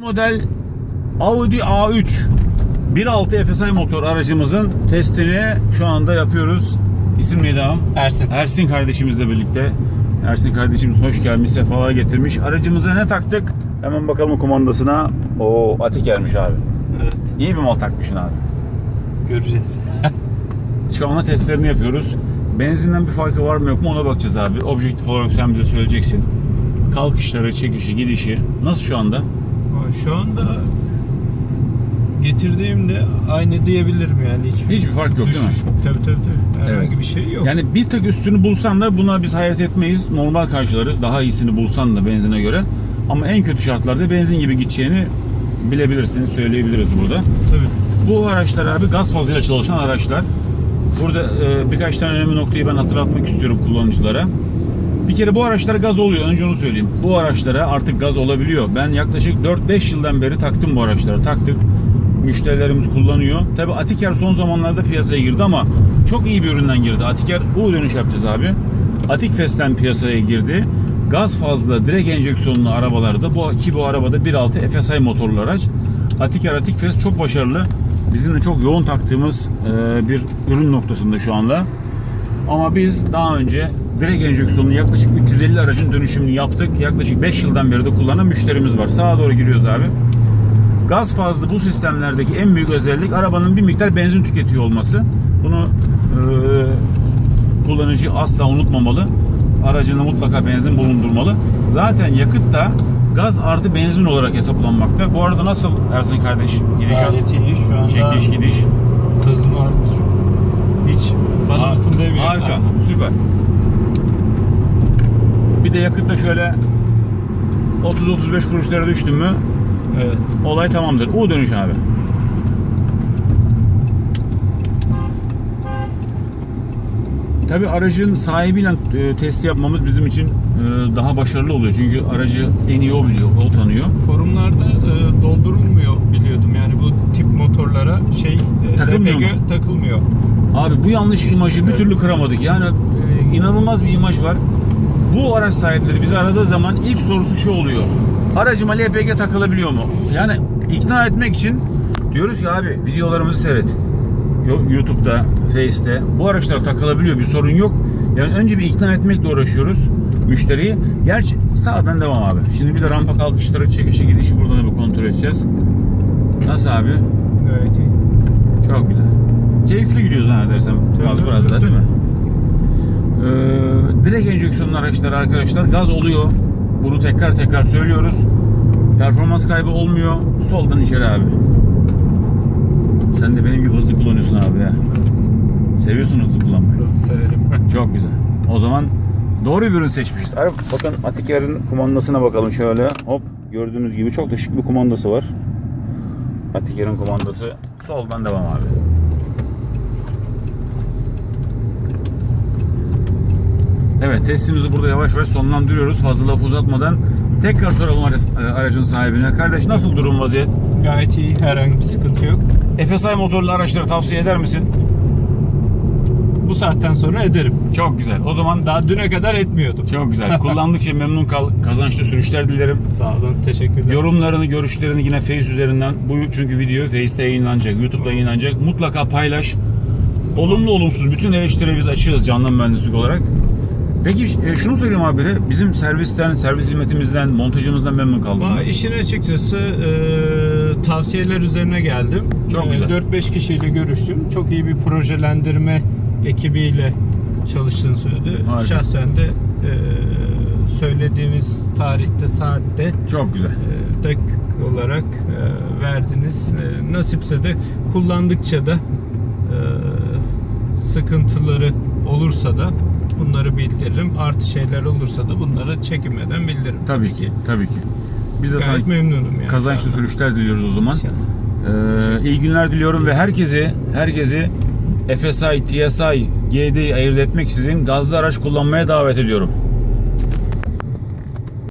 Model Audi A3 1.6 FSI motor aracımızın testini şu anda yapıyoruz. İsim neydi ağam? Ersin. Ersin kardeşimizle birlikte. Ersin kardeşimiz hoş gelmiş, sefalar getirmiş. Aracımıza ne taktık? Hemen bakalım kumandasına. O Atiker'miş abi. Evet. İyi bir mal takmışsın abi. Göreceğiz. Şu anda testlerini yapıyoruz. Benzinden bir farkı var mı yok mu ona bakacağız abi. Objektif olarak sen bize söyleyeceksin. Kalkışları, çekişi, gidişi. Nasıl şu anda? Şu anda getirdiğimde aynı diyebilirim yani hiçbir, Hiçbir fark yok değil mi? düşüş- Tabii tabii tabii. Herhangi Evet. bir şey yok. Yani bir tık üstünü bulsan da buna biz hayret etmeyiz. Normal karşılarız. Daha iyisini bulsan da benzine göre. Ama en kötü şartlarda benzin gibi gideceğini bilebilirsin, söyleyebiliriz burada. tabii. Bu araçlar abi gaz fazıyla çalışan araçlar. Burada e, birkaç tane önemli noktayı ben hatırlatmak istiyorum kullanıcılara. Bir kere bu araçlara gaz oluyor. Önce onu söyleyeyim. Bu araçlara artık gaz olabiliyor. Ben yaklaşık 4-5 yıldan beri taktım bu araçları. Taktık. Müşterilerimiz kullanıyor. Tabi Atiker son zamanlarda piyasaya girdi ama çok iyi bir üründen girdi. Atiker U dönüş yapacağız abi. Atikfest'ten piyasaya girdi. Gaz fazla direkt enjeksiyonlu arabalarda bu ki bu arabada 1.6 FSI motorlu araç. Atiker Atikfest çok başarılı. Bizim de çok yoğun taktığımız bir ürün noktasında şu anda. Ama biz daha önce direkt enjeksiyonlu yaklaşık 350 aracın dönüşümünü yaptık. Yaklaşık 5 yıldan beri de kullanan müşterimiz var. Sağa doğru giriyoruz abi. Gaz fazlı bu sistemlerdeki en büyük özellik arabanın bir miktar benzin tüketiyor olması. Bunu e, kullanıcı asla unutmamalı. Aracında mutlaka benzin bulundurmalı. Zaten yakıt da gaz artı benzin olarak hesaplanmakta. Bu arada nasıl Ersin kardeş gidişat? Gayet iyi şu anda. Çekiş gidiş. Vardır. Hiç bana mısın demiyorum. Harika, süper. Yakıtta şöyle 30-35 kuruşlara düştün mü Evet. olay tamamdır. U dönüş abi. Tabi aracın sahibiyle e, test yapmamız bizim için e, daha başarılı oluyor. Çünkü aracı en iyi o biliyor, o tanıyor. Forumlarda e, doldurulmuyor biliyordum yani bu tip motorlara şey e, Takılmıyor mu? takılmıyor. Abi bu yanlış imajı bir türlü kıramadık. Yani e, inanılmaz bir imaj var. Bu araç sahipleri bizi aradığı zaman ilk sorusu şu oluyor. Aracıma LPG takılabiliyor mu? Yani ikna etmek için diyoruz ki abi videolarımızı seyret. Yo- YouTube'da, Face'te bu araçlar takılabiliyor bir sorun yok. Yani önce bir ikna etmekle uğraşıyoruz müşteriyi. Gerçi sağdan devam abi. Şimdi bir de rampa kalkışları, çekişi, gidişi buradan da bir kontrol edeceğiz. Nasıl abi? Gayet iyi. Çok güzel. Keyifli gidiyor zannedersem tabii, biraz da değil mi? Ee, direkt enjeksiyonlu araçlar arkadaşlar gaz oluyor. Bunu tekrar tekrar söylüyoruz. Performans kaybı olmuyor. Soldan içeri abi. Sen de benim gibi hızlı kullanıyorsun abi ya. Seviyorsun hızlı kullanmayı. Hızlı severim. Çok güzel. O zaman doğru bir ürün seçmişiz. Abi bakın Atiker'in kumandasına bakalım şöyle. Hop gördüğünüz gibi çok da şık bir kumandası var. Atiker'in kumandası. Soldan devam abi. Evet testimizi burada yavaş yavaş sonlandırıyoruz. Fazla laf uzatmadan tekrar soralım ara- aracın sahibine. Kardeş nasıl durum vaziyet? Gayet iyi. Herhangi bir sıkıntı yok. FSI motorlu araçları tavsiye eder misin? Bu saatten sonra ederim. Çok güzel. O zaman Daha düne kadar etmiyordum. çok güzel. Kullandıkça memnun kal. Kazançlı sürüşler dilerim. Sağ olun. Teşekkürler. Yorumlarını, görüşlerini yine Face üzerinden bu çünkü video Face'te yayınlanacak, YouTube'da yayınlanacak. Mutlaka paylaş. Olumlu olumsuz bütün eleştirileri biz açığız canlı mühendislik olarak. Peki e, şunu söyleyeyim abi de bizim servisten, servis hizmetimizden, montajımızdan memnun kaldım. Ama işin açıkçası e, tavsiyeler üzerine geldim. Çok E, güzel. 4-5 kişiyle görüştüm. Çok iyi bir projelendirme ekibiyle çalıştığını söyledi. Harika. Şahsen de e, söylediğimiz tarihte, saatte Çok güzel. e, dakik olarak e, verdiniz. E, nasipse de kullandıkça da e, sıkıntıları olursa da bunları bildiririm. Artı şeyler olursa da bunları çekinmeden bildiririm. Tabii ki, tabii ki. Biz de Gayet sana memnunum yani. kazançlı olun. sürüşler diliyoruz o zaman. İnşallah. Ee, iyi günler diliyorum ve herkesi herkesi FSI, TSI, GD'yi ayırt etmek sizin gazlı araç kullanmaya davet ediyorum.